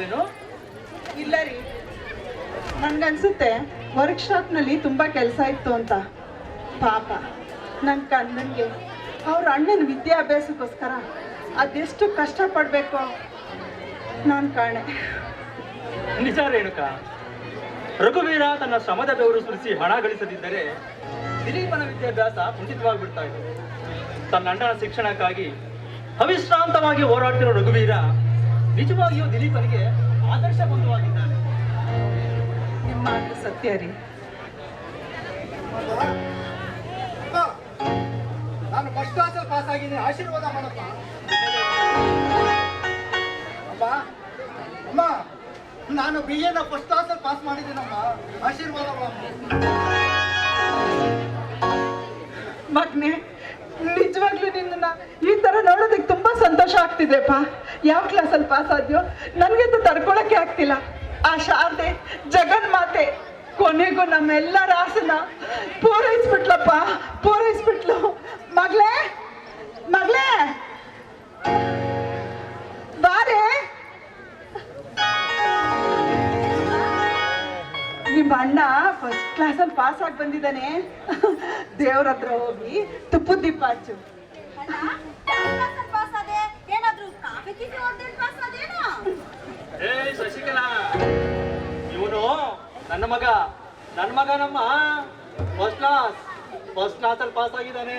ಮನೆಗೆ ಇಲ್ಲ ರೀ. ನನ್ಗನ್ಸುತ್ತೆ ವರ್ಕ್ಶಾಪ್ನಲ್ಲಿ ತುಂಬ ಕೆಲಸ ಇತ್ತು ಅಂತ. ಪಾಪ ನನ್ನ ಕಣ್ಣನಿಗೆ. ಅವ್ರ ಅಣ್ಣನ ವಿದ್ಯಾಭ್ಯಾಸಕ್ಕೋಸ್ಕರ ಅದೆಷ್ಟು ಕಷ್ಟಪಡಬೇಕು ನಾನು ಕಾಣೆ. ನಿಜ ರೇಣುಕ, ರಘುವೀರ ತನ್ನ ಶ್ರಮದ ಬೆವರು ಸುರಿಸಿ ಹಣ ಗಳಿಸದಿದ್ದರೆ ದಿಲೀಪನ ವಿದ್ಯಾಭ್ಯಾಸ ಕುಂಠಿತವಾಗಿಬಿಡ್ತಾ ಇದೆ ತನ್ನ ಅಣ್ಣನ ಶಿಕ್ಷಣಕ್ಕಾಗಿ ಅವಿಶ್ರಾಂತವಾಗಿ ಹೋರಾಡ್ತಿರೋ ರಘುವೀರ ನಿಜವಾಗಿಯೂ ದಿಲೀಪರಿಗೆ ಆದರ್ಶ ಬಂಧುವಾಗಿದ್ದಾನೆ. ನಿಮ್ಮ ಸತ್ಯ ರೀ. ಅಪ್ಪ, ನಾನು ಫಸ್ಟ್ ಕ್ಲಾಸಲ್ಲಿ ಪಾಸ್ ಆಗಿದ್ದೀನಿ. ಆಶೀರ್ವಾದ ಮಾಡಪ್ಪ. ಅಪ್ಪ ಅಮ್ಮ ನಾನು ಬಿ ಎನ ಫಸ್ಟ್ ಕ್ಲಾಸಲ್ಲಿ ಪಾಸ್ ಮಾಡಿದ್ದೀನಮ್ಮ. ಆಶೀರ್ವಾದ ಮಗ್ನೆ ನಿಜವಾಗ್ಲೂ ನಿನ್ನ ಈ ತರ ನೋಡೋದಕ್ಕೆ ಸಂತೋಷ ಆಗ್ತಿದೆಪ್ಪ ಯಾವ ಕ್ಲಾಸಲ್ಲಿ ಪಾಸ್ ಆದ್ಯೋ? ನನಗಂತೂ ತಡ್ಕೊಳಕ್ಕೆ ಆಗ್ತಿಲ್ಲ. ಆ ಶಾರದೆ, ಜಗನ್ಮಾತೆ, ಕೊನೆಗೂ ನಮ್ಮೆಲ್ಲರ ಆಸನ. ಪೂರೈಸ್ಬಿಟ್ಲಪ್ಪ ಪೂರೈಸ್ಬಿಟ್ಲು ಮಗಳೇ ಮಗಳೇ! ಬಾರೆ! ನಿಮ್ಮ ಅಣ್ಣ ಫಸ್ಟ್ ಕ್ಲಾಸಲ್ಲಿ ಪಾಸ್ ಆಗಿ ಬಂದಿದ್ದಾನೆ. ದೇವ್ರ ಹತ್ರ ಹೋಗಿ ತುಪ್ಪದ ದೀಪ ಹಚ್ಚು. ಮಗ. ನನ್ನ ಮಗ ನಮ್ಮ ಫಸ್ಟ್ ಕ್ಲಾಸ್ ಫಸ್ಟ್ ಕ್ಲಾಸಲ್ಲಿ ಪಾಸ್ ಆಗಿದ್ದಾನೆ.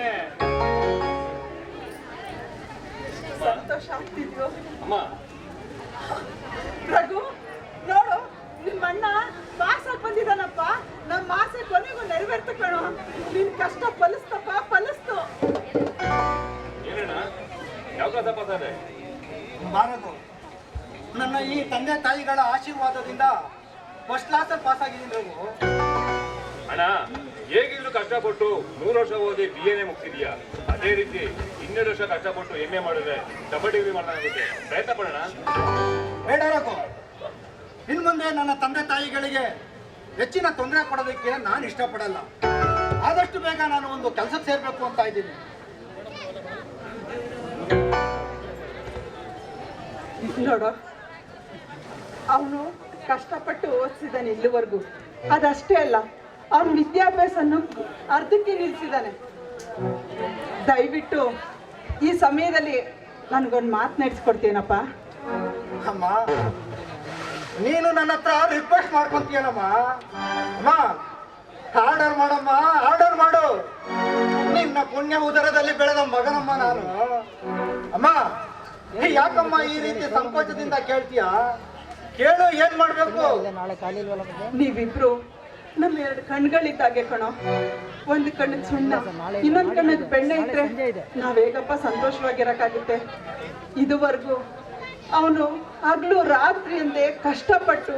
ಸಂತೋಷ ಆಗ್ತಿದ್ಯೋ? ಅಮ್ಮ. ರಘು ನೋಡು ನಿಮ್ಮ ಅಣ್ಣ ಪಾಸ್ ಆಗಿ ಬಂದಿದ್ದಾನಪ್ಪ. ನಮ್ಮ ಆಸೆ ಕೊನೆಗೂ ನೆರವೇರ್ತು ಕಣೋ. ನಿನ್ ಕಷ್ಟ ಫಲಿಸ್ತಪ್ಪ ಫಲಿಸ್ತು. ಏನಣ್ಣ ಯಾವ ಕ್ಲಾಸ ಪಾಸ್ ಆದೆ? ಬಾರದು. ನನ್ನ ಈ ತಂದೆ ತಾಯಿಗಳ ಆಶೀರ್ವಾದದಿಂದ ಫಸ್ಟ್ ಕ್ಲಾಸಲ್ಲಿ ಪಾಸ್ ಆಗಿದ್ದೀನಿ ರಘು ಅಣ್ಣ ಹೇಗಿದ್ರು ಕಷ್ಟಪಟ್ಟು ಮೂರು ವರ್ಷ ಓದಿ ಬಿ ಎನ್ ಎ ಮುಗ್ತಿದ್ಯಾ ಅದೇ ರೀತಿ ಇನ್ನೆರಡು ವರ್ಷ ಕಷ್ಟಪಟ್ಟು ಎಂ ಎ ಮಾಡಿದ್ರೆ ಡಬಲ್ ಡಿಗ್ರಿ ಮಾಡೋದಾಗುತ್ತೆ ಪ್ರಯತ್ನ ಪಡೋಣ. ಬೇಡ ರಘು. ಇನ್ನು ಮುಂದೆ ನನ್ನ ತಂದೆ ತಾಯಿಗಳಿಗೆ ಹೆಚ್ಚಿನ ತೊಂದರೆ ಕೊಡೋದಕ್ಕೆ ನಾನು ಇಷ್ಟಪಡಲ್ಲ. ಆದಷ್ಟು ಬೇಗ ನಾನು ಒಂದು ಕೆಲಸಕ್ಕೆ ಸೇರಬೇಕು ಅಂತ ಇದ್ದೀನಿ. ನೋಡು ಅವನು ಕಷ್ಟಪಟ್ಟು ಓದಿಸಿದ್ದಾನೆ ಇಲ್ಲಿವರೆಗೂ. ಅದಷ್ಟೇ ಅಲ್ಲ, ಅವ್ರ ವಿದ್ಯಾಭ್ಯಾಸನು ಅರ್ಧಕ್ಕೆ ನಿಲ್ಲಿಸಿದ್ದಾನೆ. ದಯವಿಟ್ಟು ಈ ಸಮಯದಲ್ಲಿ ನನಗೊಂದು ಮಾತು ನಡೆಸ್ಕೊಡ್ತೀನಪ್ಪ. ಅಮ್ಮ, ನೀನು ನನ್ನ ಹತ್ರ ರಿಕ್ವೆಸ್ಟ್ ಮಾಡ್ಕೊಂತೀಯನಮ್ಮ ಅಮ್ಮ ಆರ್ಡರ್ ಮಾಡಮ್ಮ ಆರ್ಡರ್ ಮಾಡು. ನಿನ್ನ ಪುಣ್ಯ ಉದರದಲ್ಲಿ ಬೆಳೆದ ಮಗನಮ್ಮ ನಾನು. ಅಮ್ಮ ಯಾಕಮ್ಮ ಈ ರೀತಿ ಸಂಕೋಚದಿಂದ ಕೇಳ್ತೀಯ? ಕೇಳು ಏನ್ ಮಾಡ್ಬೇಕು? ನೀವಿಬ್ರು ನಮ್ಮ ಎರಡು ಕಣ್ಗಳಿದ್ದಾಗೆ ಕಣೋ. ಒಂದು ಕಣ್ಣಿಗೆ ಸುಣ್ಣ ಇನ್ನೊಂದು ಕಣ್ಣಿಗೆ ಬೆಣ್ಣೆ ಇದ್ರೆ ನಾವ್ ಹೇಗಪ್ಪ ಸಂತೋಷವಾಗಿರಕಾಗುತ್ತೆ ಇದುವರೆಗೂ ಅವನು ಹಗ್ಲು ರಾತ್ರಿ ಅಂದೇ ಕಷ್ಟಪಟ್ಟು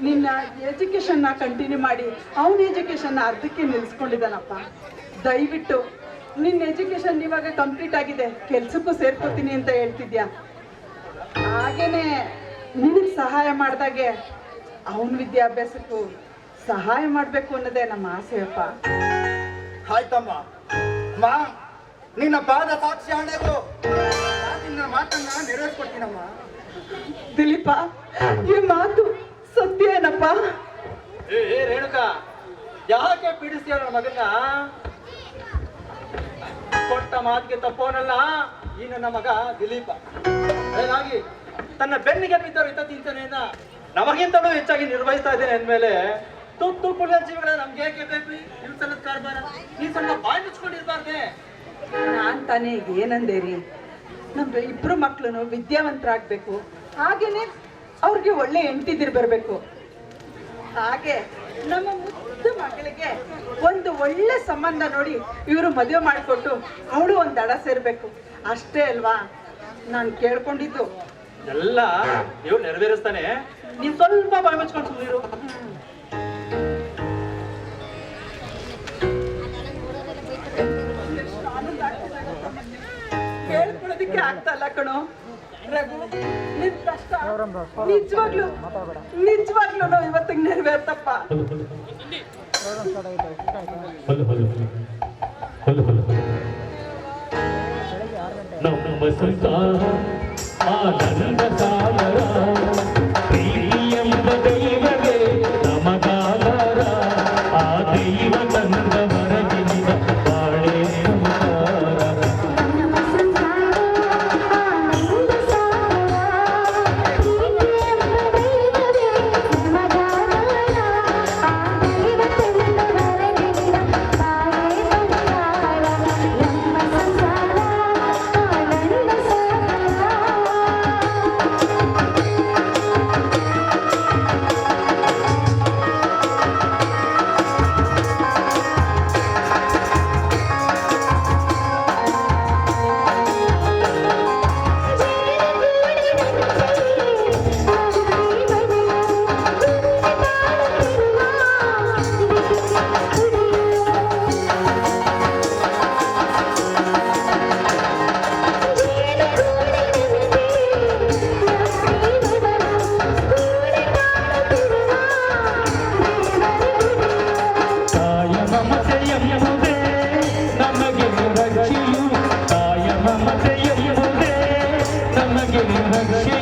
ನಿನ್ನ ಎಜುಕೇಶನ್ನ ಕಂಟಿನ್ಯೂ ಮಾಡಿ ಅವನ ಎಜುಕೇಶನ್ನ ಅರ್ಧಕ್ಕೆ ನಿಲ್ಲಿಸ್ಕೊಂಡಿದ್ದಾನಪ್ಪ ದಯವಿಟ್ಟು ನಿನ್ನ ಎಜುಕೇಶನ್ ಇವಾಗ ಕಂಪ್ಲೀಟ್ ಆಗಿದೆ. ಕೆಲ್ಸಕ್ಕೂ ಸೇರ್ಕೋತೀನಿ ಅಂತ ಹೇಳ್ತಿದ್ಯಾ? ಹಾಗೇನೆ ನಿನಗೆ ಸಹಾಯ ಮಾಡಿದಾಗೆ ಅವನ ವಿದ್ಯಾಭ್ಯಾಸಕ್ಕೂ ಸಹಾಯ ಮಾಡಬೇಕು ಅನ್ನೋದೇ ನಮ್ಮ ಆಸೆಯಪ್ಪ ಆಯ್ತಮ್ಮ. ಅಮ್ಮ ನಿನ್ನ ಪಾದ ಸಾಕ್ಷಿ ಹಣೆಗೂ ನಾನು ನಿನ್ನ ಮಾತನ್ನ ನೆರವೇರಿಸ್ಕೊಡ್ತೀನಮ್ಮ. ದಿಲೀಪ ಈ ಮಾತು ಸತ್ಯ ಏನಪ್ಪ? ಏ ಏ ರೇಣುಕಾ ಯಾಕೆ ಪೀಡಿಸ್ತೀಯ ನನ್ನ ಮಗನ್ನ? ಕೊಟ್ಟ ಮಾತಿಗೆ ತಪ್ಪೋನಲ್ಲ ಈ ನನ್ನ ಮಗ ದಿಲೀಪ. ಹಾಗಾಗಿ ತನ್ನ ಬೆನ್ನಿಗೆ ಬಿದ್ದವರು ಇಂಥ ಚಿಂತನೆಯನ್ನ ನಮಗಿಂತಲೂ ಹೆಚ್ಚಾಗಿ ನಿರ್ವಹಿಸ್ತಾ ಇದ್ದೇನೆ ಅಂದ್ಮೇಲೆ ತುತ್ತು ಕುಲ ಜೀವಗಳ ನಮ್ಗೆ ಯಾಕೆ ಬೇಕು? ನೀವು ಸಲದ ಕಾರ್ಬಾರ. ನೀವು ಸ್ವಲ್ಪ ಬಾಯಿ ಮುಚ್ಕೊಂಡಿರ್ಬಾರ್ದೆ. ನಾನ್ ತಾನೇ ಈಗ ಏನಂದೆ ರೀ ನಮ್ದು ಇಬ್ರು ಮಕ್ಳು ವಿದ್ಯಾವಂತರಾಗಬೇಕು. ಹಾಗೇನೆ ಅವ್ರಿಗೆ ಒಳ್ಳೆ ಹೆಂಡತಿದಿರ್ ಬರಬೇಕು. ಹಾಗೆ ನಮ್ಮ ಮುದ್ದು ಮಕ್ಕಳಿಗೆ ಒಂದು ಒಳ್ಳೆ ಸಂಬಂಧ ನೋಡಿ ಇವರು ಮದುವೆ ಮಾಡಿಕೊಟ್ಟು ಅವಳು ಒಂದು ದಡ ಸೇರಬೇಕು. ಅಷ್ಟೇ ಅಲ್ವಾ? ನಾನು ಕೇಳ್ಕೊಂಡಿದ್ದು. ಎಲ್ಲ ದೇವ್ರು ನೆರವೇರಿಸ್ತಾನೆ. ನೀನ್ ಸ್ವಲ್ಪ ಬಾಯಿ ಮುಚ್ಕೊಂಡು ಸುಮ್ಮನಿರು ಹೇಳ್ಕೊಳ್ಳೋದಕ್ಕೆ ಆಗ್ತಾ ಇಲ್ಲ ಕಣೋ. ರಘು ನಿನ್ ಕಷ್ಟ ನಿಜವಾಗ್ಲು ನಿಜವಾಗ್ಲು ಇವತ್ತಿಗೆ ನೆರವೇರ್ತಪ್ಪ. ನಮ್ಮ ಸಂಸಾರ ಆನಂದ ನಮಗೆ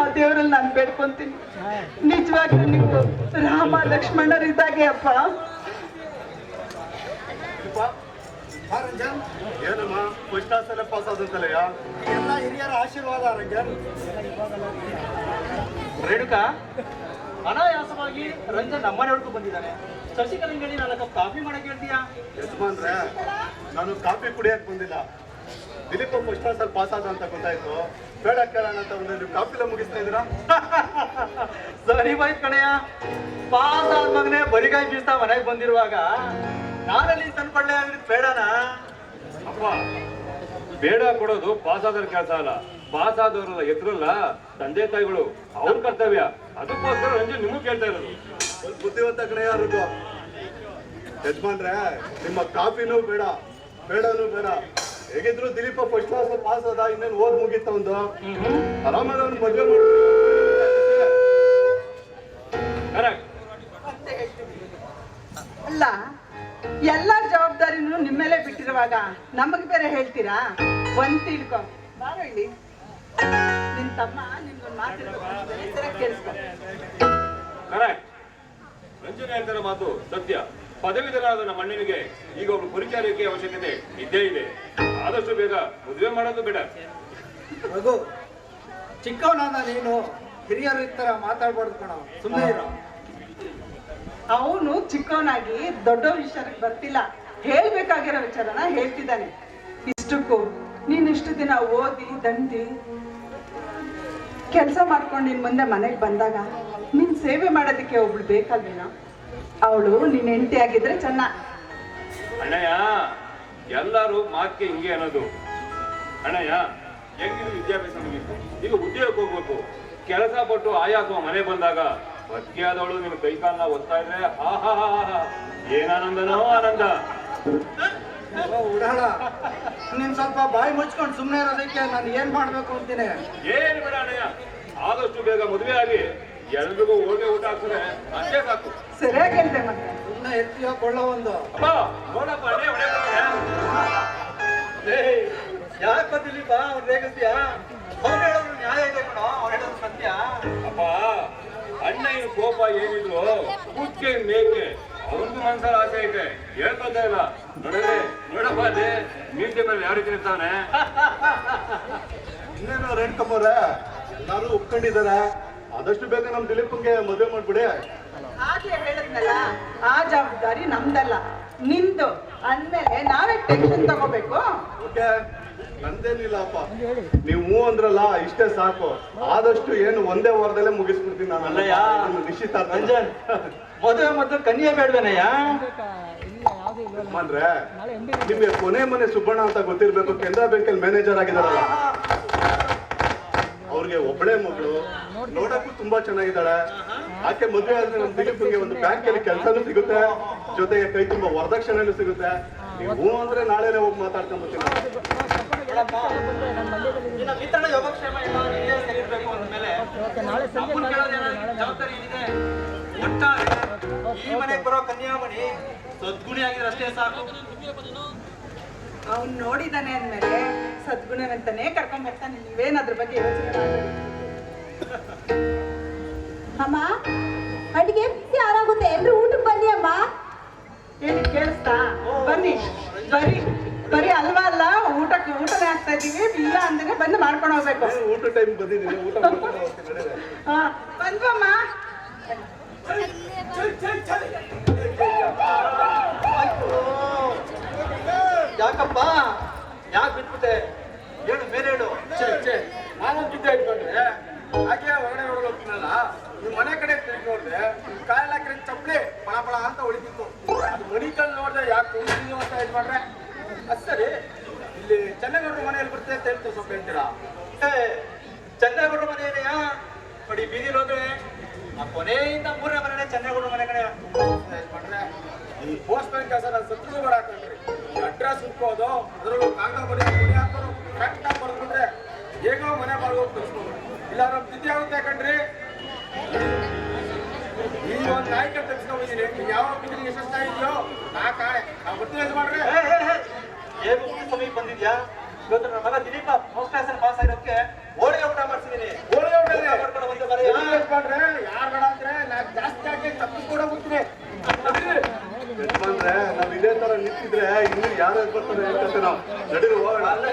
ಆ ದೇವರಲ್ಲಿ ನಾನು ಬೇಡ್ಕೊಂತೀನಿ. ನಿಜವಾಗ್ಲೂ ನೀವು ರಾಮ ಲಕ್ಷ್ಮಣರಿದ್ದಾಗೆ ಅಪ್ಪ. ಬಾ ರಂಜನ್ ಏನಮ್ಮ ಅಲ್ಲೇ ಪಾಸ್ ಆದಂತಲಯ್ಯ ಎಲ್ಲ ಹಿರಿಯರ ಆಶೀರ್ವಾದ ರಂಜನ್ ರೇಣುಕಾ ಅನಾಯಾಸವಾಗಿ ರಂಜನ್ ನಮ್ಮನೆ ಹೊಡ್ಕೊಂಡು ಬಂದಿದ್ದಾನೆ. ಶಶಿಕಲಂಗೆ ಹೇಳಿ ನಾಲ್ಕು ಕಾಫಿ ಮಾಡಕ್ಕೆ ಹೇಳ್ತೀಯಾ? ಯಜಮಾನ್ರೆ ನಾನು ಕಾಫಿ ಕುಡಿಯಕ್ಕೆ ಬಂದಿಲ್ಲ. ದಿಲೀಪ್ ಫಸ್ಟ್ ಕ್ಲಾಸ್ ಅಲ್ಲಿ ಪಾಸ್ ಆದ ಅಂತ ಗೊತ್ತಾಯ್ತು. ಬೇಡ ಕೇಳೋಣ ಅಂತ ಒಂದು ನೀವು ಕಾಪಿಲ ಮುಗಿಸ್ತಾ ಇದ್ದೀರಾ? ಸರಿ ಬಾಯ್ ಕಣಯ್ಯ. ಪಾಸ್ ಆದ ಮಗನೇ ಬರಿಗಾಯಿ ಬೀಸ್ತಾ ಮನೆಗೆ ಬಂದಿರುವಾಗ ನಾನಲ್ಲಿ ತಂದ್ಕೊಳ್ಳೆ ಅಂದ್ರೆ ಬೇಡನಾ? ಅಪ್ಪ, ಬೇಡ ಕೊಡೋದು ಪಾಸ್ ಆದ್ರ ಕೆಲಸ ಅಲ್ಲ. ಪಾಸ್ ಆದವ್ರಲ್ಲ ತಂದೆ ತಾಯಿಗಳು, ಅವ್ರ ಕರ್ತವ್ಯ. ಅದಕ್ಕೋಸ್ಕರ ರಂಜು ನಿಮಗೂ ಕೇಳ್ತಾ ಇರೋದು. ಒಂದು ಬುದ್ಧಿವಂತ ಕಡೆ ಯಾರಿಗೂ ಯಜಮಾನ್ರೆ, ನಿಮ್ಮ ಕಾಫಿನೂ ಬೇಡ, ಬೇಡನೂ ಬೇಡ. ಹೇಗಿದ್ರು ದಿಲೀಪ ಫಸ್ಟ್ ಕ್ಲಾಸ್ ಪಾಸ್ ಅದ ಇನ್ನೇನು ಓದ್ ಮುಗೀತ ಒಂದು? ಆರಾಮಾಗಿ ಅವ್ನು ಮದುವೆ ಮಾಡಿ ಅಲ್ಲ ಎಲ್ಲ ಜವಾಬ್ದಾರಿನೂ ನಿಮ್ಮೇಲೆ ಬಿಟ್ಟಿರುವಾಗ ನಮಗ್ ಬೇರೆ ಹೇಳ್ತೀರಾ? ಒಂದ್ ತಿಳ್ಕೊ. ಬಾರ ಇಲ್ಲಿ. ನಿನ್ ತಮ್ಮ ನಿನ್ಗೊಂದು ಮಾತಿರ್ಬೇಕು ಕೇಳಿಸ್ಕೊ. ಕರೆಕ್ಟ್ ರಂಜನ್ ಹೇಳ್ತಾರ ಮಾತು ಸತ್ಯ. ಪದವೀಧರಾದ ನಮ್ಮ ಅಣ್ಣನಿಗೆ ಈಗ ಒಬ್ಬ ಪರಿಚಾರಕ್ಕೆ ಅವಶ್ಯಕತೆ ಇದ್ದೇ ಇದೆ. ಆದಷ್ಟು ಬೇಗ ಮದುವೆ ಮಾಡೋದು ಬೇಡ. ರಘು ಚಿಕ್ಕವನಾದ ನೀನು ಹಿರಿಯರ ತರ ಮಾತಾಡ್ಬಾರ್ದು ಕಣ ಸುಮ್ಮನೆ ಇರೋ. ಅವನು ಚಿಕ್ಕವನಾಗಿ ದೊಡ್ಡ ವಿಷಯಕ್ಕೆ ಬರ್ತಿಲ್ಲ. ಹೇಳ್ಬೇಕಾಗಿರೋ ವಿಚಾರನ ಹೇಳ್ತಿದ್ದಾನೆ. ಇಷ್ಟಕ್ಕೂ ನೀನ್ ಇಷ್ಟು ದಿನ ಓದಿ ದಂಡಿ ಕೆಲಸ ಮಾಡ್ಕೊಂಡು ನಿನ್ ಮುಂದೆ ಮನೆಗೆ ಬಂದಾಗ ನಿನ್ ಸೇವೆ ಮಾಡೋದಕ್ಕೆ ಒಬ್ಳು ಬೇಕಲ್ವೇನೋ? ಅವಳು ನಿನ್ ಹೆಂಡತಿ ಆಗಿದ್ರೆ ಚೆನ್ನ. ಅಣ್ಣಯ್ಯ ಎಲ್ಲರೂ ಮಾತಿಗೆ ಹಿಂಗೆ ಅನ್ನೋದು. ಅಣ್ಣಯ್ಯ ಹೆಂಗಿದ್ರು ವಿದ್ಯಾಭ್ಯಾಸ ಮುಗಿತು. ಈಗ ಉದ್ಯೋಗಕ್ಕೆ ಹೋಗ್ಬೇಕು. ಕೆಲಸ ಪಟ್ಟು ಆಯಾಸ ಮನೆ ಬಂದಾಗ ಆದವಳು ನಿಮ್ ಕೈಕಾಲನ್ನ ಒತ್ತಾ ಇದ್ರೆ ಹಾ ಹಾ ಹಾ ಹಾ ಏನಾನಂದನೋ ಆನಂದ ಉಡಾಳ. ನೀನ್ ಸ್ವಲ್ಪ ಬಾಯಿ ಮುಚ್ಕೊಂಡು ಸುಮ್ಮನೆ ಇರೋದಕ್ಕೆ ನಾನು ಏನ್ ಮಾಡ್ಬೇಕು ಅಂತೀನಿ? ಏನ್ ಬೇಡ ಅಣ್ಣಯ್ಯ. ಆದಷ್ಟು ಬೇಗ ಮದುವೆ ಆಗಿ ಎಲ್ರಿಗೂ ಹೋಗಿ ಊಟ ಹಾಕ್ತಾರೆ ಅಷ್ಟೇ ಸಾಕು. ಸರಿಯಾಗಿ ಹೇಳ್ತೇನೆ ಸುಮ್ಮನೆ ಎತ್ತಿಯೋ ಕೊಳ್ಳೋ ಒಂದು. ನೋಡಪ್ಪ ಅವ್ನು ರೇಗಿಸ್ತೀಯಾ? ಅವ್ನು ಹೇಳೋದು ನ್ಯಾಯ ಇದೆ ಕಣೋ ಅವ್ನು ಹೇಳೋದು ಸತ್ಯ. ಅಪ್ಪ ಅಣ್ಣ ಏನು ಕೋಪ ಏನಿದ್ರು ಕೂತ್ಕೆ ಮೇಕೆ. ಅವ್ರಿಗೂ ಮನ್ಸಲ್ಲಿ ಆಸೆ ಐತೆ. ಹೇಳ್ಕೊತಾ ಇಲ್ಲ. ನೋಡಿದ್ರೆ ನೋಡಪ್ಪ ಅಲ್ಲಿ ಮೀಟೆ ಮೇಲೆ ಯಾವ ರೀತಿ ಇರ್ತಾನೆ ಇನ್ನೇನು ರೇಣುಕಮ್ಮವ್ರೆ ಎಲ್ಲಾರು ಒಪ್ಕೊಂಡಿದ್ದಾರೆ. ಆದಷ್ಟು ಬೇಗ ನಮ್ ದಿಲೀಪ್ಗೆ ಮದುವೆ ಮಾಡ್ಬಿಡಿ. ಆಗ್ಲೇ ಹೇಳಿದ್ನಲ್ಲ ಆ ಜವಾಬ್ದಾರಿ ನಮ್ದಲ್ಲ. ನಿಂದು ಅಂದ್ಮೇಲೆ ನಾವೇ ಟೆನ್ಷನ್ ತಗೋಬೇಕು. ಓಕೆ. ನಂದೇನಿಲ್ಲ ಅಪ್ಪ ನೀವು ಮೂ ಅಂದ್ರಲ್ಲ ಇಷ್ಟೇ ಸಾಕು. ಆದಷ್ಟು ಏನು ಒಂದೇ ವಾರದಲ್ಲೇ ಮುಗಿಸ್ಬಿಡ್ತೀನಿ ನಾನು. ಅಲ್ಲಯ್ಯ ರಂಜನ್ ಮದುವೆ ಮತ್ತೆ ಕನ್ಯೆ ಬೇಡವೇನಯ್ಯ? ಅಂದ್ರೆ ನಿಮ್ಗೆ ಕೊನೆ ಮನೆ ಸುಬ್ಬಣ್ಣ ಅಂತ ಗೊತ್ತಿರ್ಬೇಕು ಕೆನರಾ ಬ್ಯಾಂಕಲ್ಲಿ ಮ್ಯಾನೇಜರ್ ಆಗಿದಾರಲ್ಲ. ಅವ್ರಿಗೆ ಒಬ್ಬಳೇ ಮಗಳು. ನೋಡಕ್ಕೂ ತುಂಬಾ ಚೆನ್ನಾಗಿದ್ದಾಳೆ. ಆಕೆ ಮದುವೆ ಆದ್ರೆ ನಮ್ ದಿಲೀಪ್ಗೆ ಒಂದು ಬ್ಯಾಂಕ್ ಅಲ್ಲಿ ಕೆಲಸನೂ ಸಿಗುತ್ತೆ. ಜೊತೆಗೆ ಕೈ ತುಂಬಾ ವರದಕ್ಷಿಣೆನೂ ಸಿಗುತ್ತೆ. ನೀವು ಹೂ ಅಂದ್ರೆ ನಾಳೆನೆ ಹೋಗಿ ಮಾತಾಡ್ಕೊಂಡ್ ಬರ್ತೀನಿ. ಈ ಮನೆಗೆ ಬರೋ ಕನ್ಯಾಮಣಿ ಸದ್ಗುಣಿ ಆಗಿದ್ರೆ ಅಷ್ಟೇ ಸಾಕು. ಅವ್ನು ನೋಡಿದಾನೆ ಅಂದ್ಮೇಲೆ ಸದ್ಗುಣನಂತಾನೆ ಕರ್ಕೊಂಡ್ ಬರ್ತಾನೆ. ನೀವೇನ್ ಅದ್ರ ಬಗ್ಗೆ ಯೋಚನೆ ಅಮ್ಮ ಅಡಿಗೆ ಬಿಸಿ ಆರಾಗುತ್ತೆ ಎಲ್ರು ಊಟಕ್ಕೆ ಬನ್ನಿ ಅಮ್ಮ. ಹೇಳಿ ಕೇಳಿಸ್ತಾ? ಬನ್ನಿ. ಬರಿ ಬರೀ ಅಲ್ವಾ ಅಲ್ಲ? ಊಟಕ್ಕೆ ಊಟನೇ ಆಗ್ತಾ ಇದೀವಿ ಇಲ್ಲ ಅಂದ್ರೆ ಬಂದು ಮಾಡ್ಕೊಂಡು ಹೋಗ್ಬೇಕು. ನಾನು ಊಟ ಟೈಮ್ ಬಂದಿದ್ದೀನಿ. ಊಟ. ಹಾ ಬಂದ್ವಮ್ಮ ಯಾಕಪ್ಪ? ಯಾಕೆ ಬಿಟ್ಬಿಟ್ಟೆ? ಹೇಳು ಬೇರೆ ಹೇಳು ನಾನೊಂದು ಬಿದ್ದೆ ಇಟ್ಕೊಂಡ್ರೆ ಹಾಗೆ ಹೊರಗಡೆ ಹೊರಗೆ ಹೋಗ್ತೀನಲ್ಲ ನಿಮ್ಮ ಮನೆ ಕಡೆ ತಿರುಗಿ ನೋಡಿದೆ ಹಾಕಿರೋ ಚಪ್ಪಲಿ ಪಳ ಪಳ ಅಂತ ಹೊಳಿತಿತ್ತು ಅದು ಮಣಿಕಲ್ ನೋಡಿದ್ರೆ ಯಾಕೆ ಕುಂತಿದೀವಿ ಅಂತ ಇಟ್ಕೊಂಡ್ರೆ ಅದು ಸರಿ. ಇಲ್ಲಿ ಚೆನ್ನಗೌಡರ ಮನೆಯಲ್ಲಿ ಬರುತ್ತೆ ಅಂತ ಹೇಳ್ತೀವಿ ಸ್ವಲ್ಪ ಹೇಳ್ತೀರಾ? ಚಂದ್ರಗೌಡ ಮನೆ ಇದೆಯಾ? ನೋಡಿ ಬೀದಿಲಿ ಹೋದ್ರೆ, ಆ ಕೊನೆಯಿಂದ ಮೂರನೇ ಮನೆ ಚಂದ್ರಗೌಡ ಮನೆ ಕಡೆ ಮಾಡ್ರೆ. ಈ ಪೋಸ್ಟ್ ಮ್ಯಾನ್ ಕೆಲಸ ನಾನು ಸತ್ರು ಈ ಅಡ್ರೆಸ್ ಹುಡ್ಕೋದು, ಅದ್ರಲ್ಲೂ ಕಾಗದ ಬರೀ ಮುಡಿ ಹಾಕೋದು ಕರೆಕ್ಟಾಗಿ ಬರ್ಕೊಂಡ್ರೆ ಹೇಗೋ ಮನೆ ಮಾಡ್ಬೇಕು ಕಳ್ಸ್ಬೋದು ಇಲ್ಲ ನಮ್ಮ ತಿಥಿ ಆಗುತ್ತೆ ಕಣ್ರಿ. ಈ ಒಂದು ನಾಯಕ ತಪ್ಪಿಸ್ಕೊಂಡಿದ್ದೀನಿ ನೀವು ಯಾವ ಬಿದ್ರಿಗೆ ಯಶಸ್ತಾ ಇದೆಯೋ ನಾ ಕಾಳೆ. ನಾವು ಗೊತ್ತಿಲ್ಲ ಯಜಮಾನ್ರೆ. ಏನು ಸಮಯ ಬಂದಿದ್ಯಾ? ಇವತ್ತು ನಮ್ಮ ಮಗ ದಿಲೀಪ ಮೋಸ್ಟ್ ಕ್ಲಾಸ್ ಪಾಸ್ ಆಗಿರೋಕೆ ಓಡಿ ಊಟ ಮಾಡ್ಸಿದ್ದೀನಿ ಓಡಿ ಊಟ. ಮಾಡ್ಕೊಂಡು ಬಂದೆ ಇಲ್ಲ ಬರೀ ಯಜಮಾನ್ರೆ? ಯಾರು ಬೇಡ ಅಂದ್ರೆ ನಾನು ಜಾಸ್ತಿ ಆಗಿ ತಪ್ಪಿಸ್ಕೊಂಡು ಹೋಗ್ತೀನಿ. ಬಂದ್ರೆ ನಾವ್ ಇದೇ ತರ ನಿಂತಿದ್ರೆ ಇನ್ನು ಯಾರು ಬರ್ತಾರೆ ಅಂತ ನಾವು. ನಡೀರು ಹೋಗೋಣ. ಅಲ್ಲ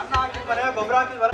ಅನ್ನ ಹಾಕಿ ಮನೆ ಗೊಬ್ಬರ ಹಾಕಿ ಬರ.